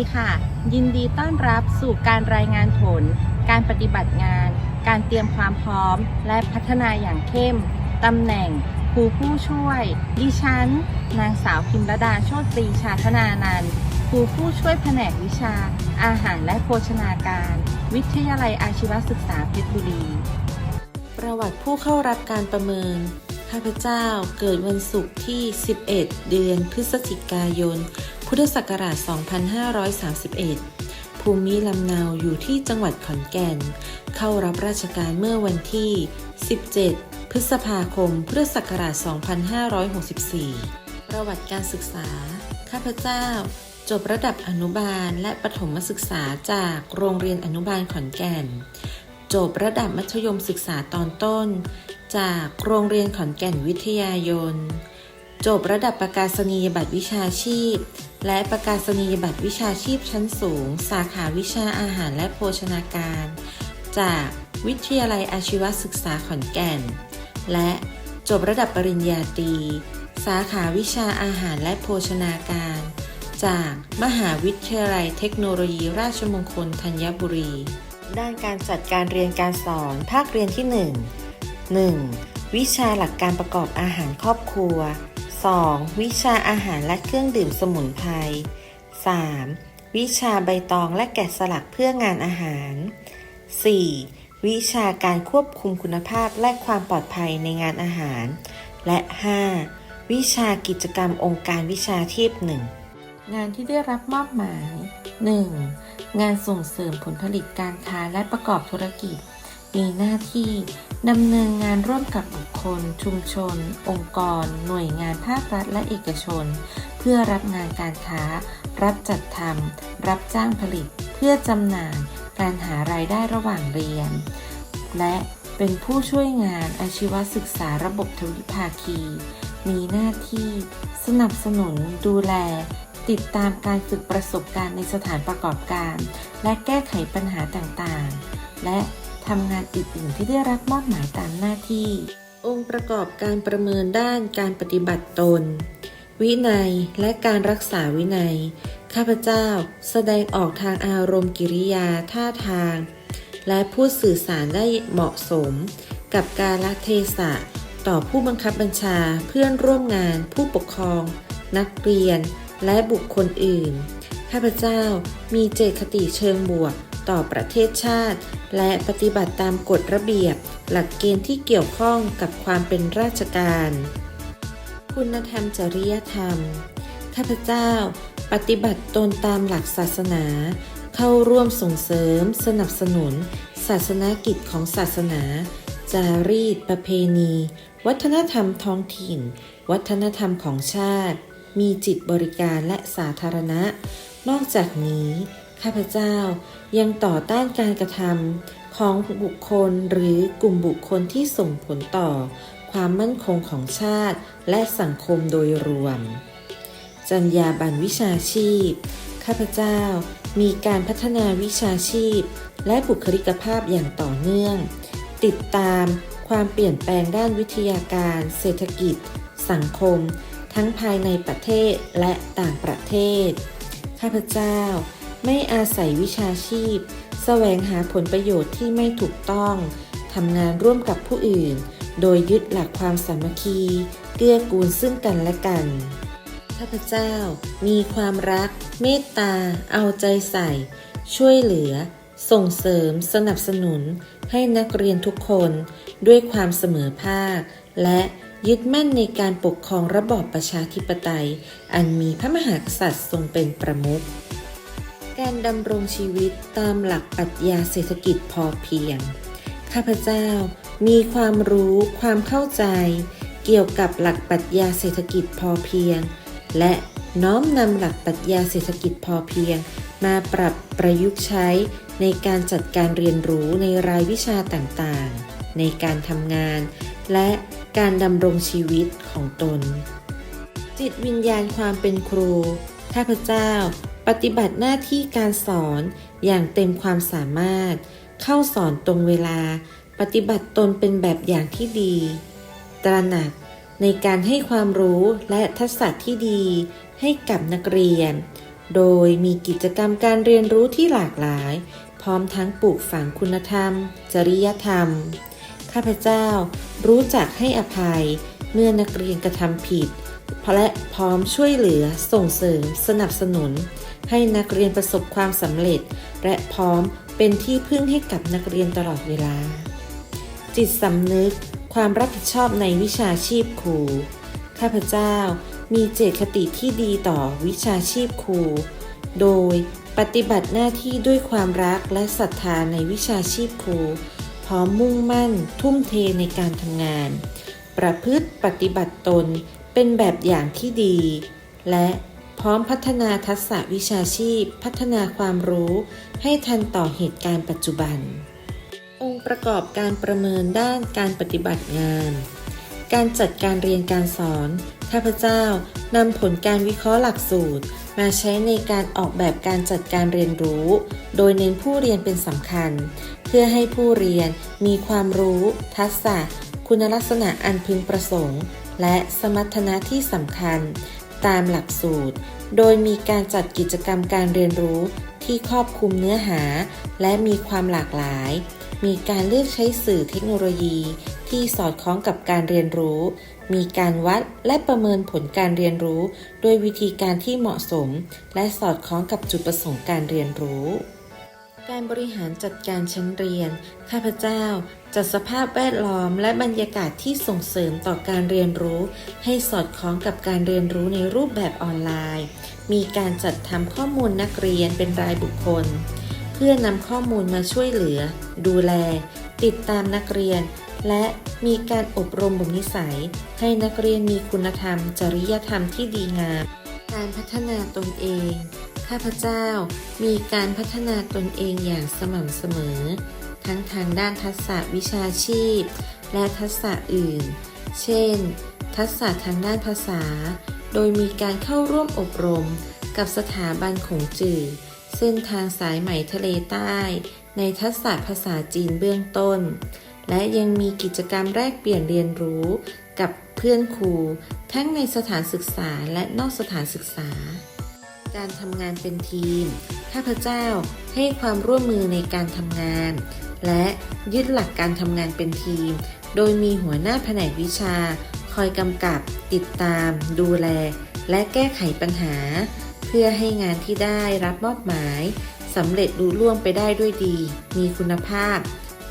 ดีค่ะ ยินดีต้อนรับสู่การรายงานผล การปฏิบัติงาน การเตรียมความพร้อม และพัฒนาอย่างเข้ม ตำแหน่งครูผู้ช่วย ดิฉัน นางสาวพิมรดาโชติปรีชาธนานันครูผู้ช่วยแผนกวิชา อาหารและโภชนาการ วิทยาลัยอาชีวศึกษาเพชรบุรี ประวัติผู้เข้ารับการประเมินข้าพเจ้าเกิดวันศุกร์ที่ 11 เดือนพฤศจิกายน พุทธศักราช 2531 ภูมิลำเนาอยู่ที่จังหวัดขอนแก่น เข้ารับราชการเมื่อวันที่ 17 พฤษภาคม พุทธศักราช 2564 ประวัติการศึกษา ข้าพเจ้า จบระดับอนุบาลและประถมศึกษาจากโรงเรียนอนุบาลขอนแก่น จบระดับมัธยมศึกษาตอนต้น จากโรงเรียนขอนแก่นวิทยายนจบระดับประกาศนียบัตรวิชาชีพ และประกาศนียบัตรวิชาชีพชั้นสูง สาขาวิชาอาหารและโภชนาการ จากวิทยาลัยอาชีวศึกษาขอนแก่น และจบระดับปริญญาตรี สาขาวิชาอาหารและโภชนาการ จากมหาวิทยาลัยเทคโนโลยีราชมงคลธัญบุรี ด้านการจัดการเรียนการสอนภาคเรียนที่ 1 1. วิชาหลักการประกอบอาหารครอบครัว 2. วิชาอาหารและเครื่องดื่มสมุนไพร 3. วิชาใบตองและแกะสลักเพื่องานอาหาร 4. วิชาการควบคุมคุณภาพและความปลอดภัยในงานอาหาร และ 5. วิชากิจกรรมองค์การวิชาชีพหนึ่งงานที่ได้รับมอบหมาย 1. งานส่งเสริมผลผลิตการค้าและประกอบธุรกิจ มีหน้าที่ดำเนินงานร่วมกับบุคคล ชุมชน องค์กร หน่วยงานภาครัฐและเอกชน เพื่อรับงานการค้า รับจัดทำรับจ้างผลิต เพื่อจำหน่ายการหารายได้ระหว่างเรียน และเป็นผู้ช่วยงานอาชีวศึกษาระบบทวิภาคี มีหน้าที่ สนับสนุน ดูแล ติดตามการฝึกประสบการณ์ในสถานประกอบการ และแก้ไขปัญหาต่างๆ และ ทำงานอื่นๆที่ได้รับมอบหมายตามหน้าที่ องค์ประกอบการประเมินด้านการปฏิบัติตน วินัยและการรักษาวินัย ข้าพเจ้าแสดงออกทางอารมณ์กิริยาท่าทาง และพูดสื่อสารได้เหมาะสม กับการละเทศะต่อผู้บังคับบัญชาเพื่อนร่วมงาน ผู้ปกครอง นักเรียน และบุคคลอื่น ข้าพเจ้ามีเจตคติเชิงบวก ต่อประเทศชาติ และปฏิบัติตามกฎระเบียบ หลักเกณฑ์ที่เกี่ยวข้องกับความเป็นราชการ คุณธรรมจริยธรรม ข้าพเจ้า ปฏิบัติตนตามหลักศาสนา เข้าร่วมส่งเสริม สนับสนุน ศาสนากิจของศาสนา จารีต ประเพณี วัฒนธรรมท้องถิ่น วัฒนธรรมของชาติ มีจิตบริการและสาธารณะ นอกจากนี้ ข้าพเจ้ายังต่อต้านการกระทำของบุคคลหรือกลุ่มบุคคลที่ส่งผลต่อ ความมั่นคงของชาติและสังคมโดยรวมจรรยาบรรณวิชาชีพ ข้าพเจ้ามีการพัฒนาวิชาชีพ และบุคลิกภาพอย่างต่อเนื่อง ติดตามความเปลี่ยนแปลงด้านวิทยาการ เศรษฐกิจ สังคม ทั้งภายในประเทศและต่างประเทศ ข้าพเจ้า ไม่อาศัยวิชาชีพ แสวงหาผลประโยชน์ที่ไม่ถูกต้องทำงานร่วมกับผู้อื่น โดยยึดหลักความสามัคคีเกื้อกูลซึ่งกันและกันข้าพเจ้ามีความรัก เมตตา เอาใจใส่ ช่วยเหลือ ส่งเสริม สนับสนุน ให้นักเรียนทุกคนด้วยความเสมอภาค และยึดมั่นในการปกครองระบอบประชาธิปไตย อันมีพระมหากษัตริย์ทรงเป็นประมุข การดำรงชีวิตตามหลักปรัชญาเศรษฐกิจพอเพียง ข้าพเจ้ามีความรู้ความเข้าใจ เกี่ยวกับหลักปรัชญาเศรษฐกิจพอเพียง และน้อมนำหลักปรัชญาเศรษฐกิจพอเพียง มาปรับประยุกต์ใช้ในการจัดการเรียนรู้ในรายวิชาต่างๆ ในการทำงาน และการดำรงชีวิตของตน จิตวิญญาณความเป็นครู ข้าพเจ้าปฏิบัติหน้าที่การสอนอย่างเต็มความสามารถ เข้าสอนตรงเวลา ปฏิบัติตนเป็นแบบอย่างที่ดี ตระหนักในการให้ความรู้และทักษะที่ดีให้กับนักเรียน โดยมีกิจกรรมการเรียนรู้ที่หลากหลาย พร้อมทั้งปลูกฝังคุณธรรม จริยธรรม ข้าพเจ้ารู้จักให้อภัย เมื่อนักเรียนกระทำผิดและพร้อมช่วยเหลือส่งเสริมสนับสนุน ให้นักเรียนประสบความสำเร็จ และพร้อมเป็นที่พึ่งให้กับนักเรียนตลอดเวลา จิตสำนึกความรับผิดชอบในวิชาชีพครู ข้าพเจ้ามีเจตคติที่ดีต่อวิชาชีพครู โดยปฏิบัติหน้าที่ด้วยความรักและศรัทธาในวิชาชีพครู พร้อมมุ่งมั่นทุ่มเทในการทำงาน ประพฤติปฏิบัติตนเป็นแบบอย่างที่ดี และพร้อมพัฒนาทักษะวิชาชีพ พัฒนาความรู้ให้ทันต่อเหตุการณ์ปัจจุบัน องค์ประกอบการประเมินด้านการปฏิบัติงาน การจัดการเรียนการสอน ข้าพเจ้านำผลการวิเคราะห์หลักสูตร มาใช้ในการออกแบบการจัดการเรียนรู้ โดยเน้นผู้เรียนเป็นสำคัญ เพื่อให้ผู้เรียนมีความรู้ ทักษะ คุณลักษณะอันพึงประสงค์ และสมรรถนะที่สำคัญ ตามหลักสูตร โดยมีการจัดกิจกรรมการเรียนรู้ที่ครอบคลุมเนื้อหา และมีความหลากหลาย มีการเลือกใช้สื่อเทคโนโลยี ที่สอดคล้องกับการเรียนรู้ มีการวัดและประเมินผลการเรียนรู้ โดยวิธีการที่เหมาะสม และสอดคล้องกับจุดประสงค์การเรียนรู้ การบริหารจัดการชั้นเรียน ข้าพเจ้าจัดสภาพแวดล้อมและบรรยากาศที่ส่งเสริมต่อการเรียนรู้ ให้สอดคล้องกับการเรียนรู้ในรูปแบบออนไลน์ มีการจัดทำข้อมูลนักเรียนเป็นรายบุคคล เพื่อนำข้อมูลมาช่วยเหลือ ดูแล ติดตามนักเรียน และมีการอบรมบ่มนิสัย ให้นักเรียนมีคุณธรรม จริยธรรมที่ดีงาม การพัฒนาตนเอง ข้าพเจ้ามีการพัฒนาตนเองอย่างสม่ำเสมอ ทั้งทางด้านทักษะวิชาชีพ และทักษะอื่น เช่น ทักษะทางด้านภาษา โดยมีการเข้าร่วมอบรม กับสถาบันของจื่อ เส้นทางสายไหมทะเลใต้ ในทักษะภาษาจีนเบื้องต้น และยังมีกิจกรรมแลกเปลี่ยนเรียนรู้ กับเพื่อนครู ทั้งในสถานศึกษาและนอกสถานศึกษา การทำงานเป็นทีม ข้าพเจ้าให้ความร่วมมือในการทำงาน และยึดหลักการทำงานเป็นทีม โดยมีหัวหน้าแผนกวิชา คอยกำกับ ติดตาม ดูแล และแก้ไขปัญหา เพื่อให้งานที่ได้รับมอบหมายสำเร็จลุล่วงไปได้ด้วยดี มีคุณภาพ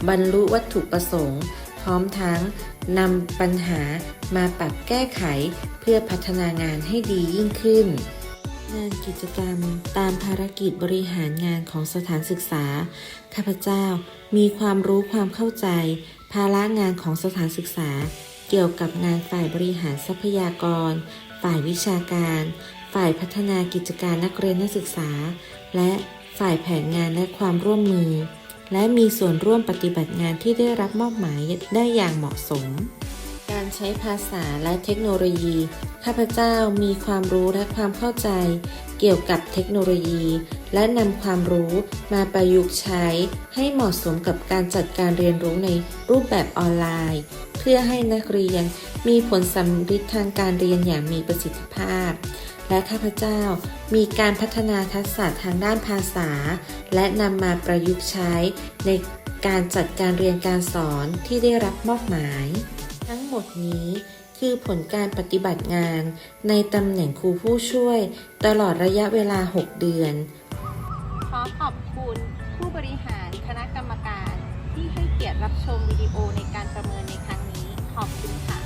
บรรลุวัตถุประสงค์ พร้อมทั้งนำปัญหามาปรับแก้ไขเพื่อพัฒนางานให้ดียิ่งขึ้น งานกิจกรรมตามภารกิจบริหารงานของสถานศึกษา ข้าพเจ้ามีความรู้ความเข้าใจ ภาระงานของสถานศึกษา เกี่ยวกับงานฝ่ายบริหารทรัพยากร ฝ่ายวิชาการ ฝ่ายพัฒนากิจการนักเรียนนักศึกษา และฝ่ายแผนงานและความร่วมมือ และมีส่วนร่วมปฏิบัติงานที่ได้รับมอบหมายได้อย่างเหมาะสม การใช้ภาษาและเทคโนโลยี ข้าพเจ้ามีความรู้และความเข้าใจ เกี่ยวกับเทคโนโลยี และนำความรู้มาประยุกต์ใช้ให้เหมาะสมกับการจัดการเรียนรู้ในรูปแบบออนไลน์ เพื่อให้นักเรียนมีผลสำฤทธิ์ทางการเรียนอย่างมีประสิทธิภาพ และข้าพเจ้ามีการพัฒนาทักษะทางด้านภาษา และนำมาประยุกต์ใช้ในการจัดการเรียนการสอนที่ได้รับมอบหมาย ทั้งหมดนี้คือผลการปฏิบัติงานในตำแหน่งครูผู้ช่วย ตลอดระยะเวลา 6 เดือน ขอขอบคุณผู้บริหารคณะกรรมการที่ให้เกียรติรับชมวิดีโอในการประเมินในครั้งนี้ ขอบคุณค่ะ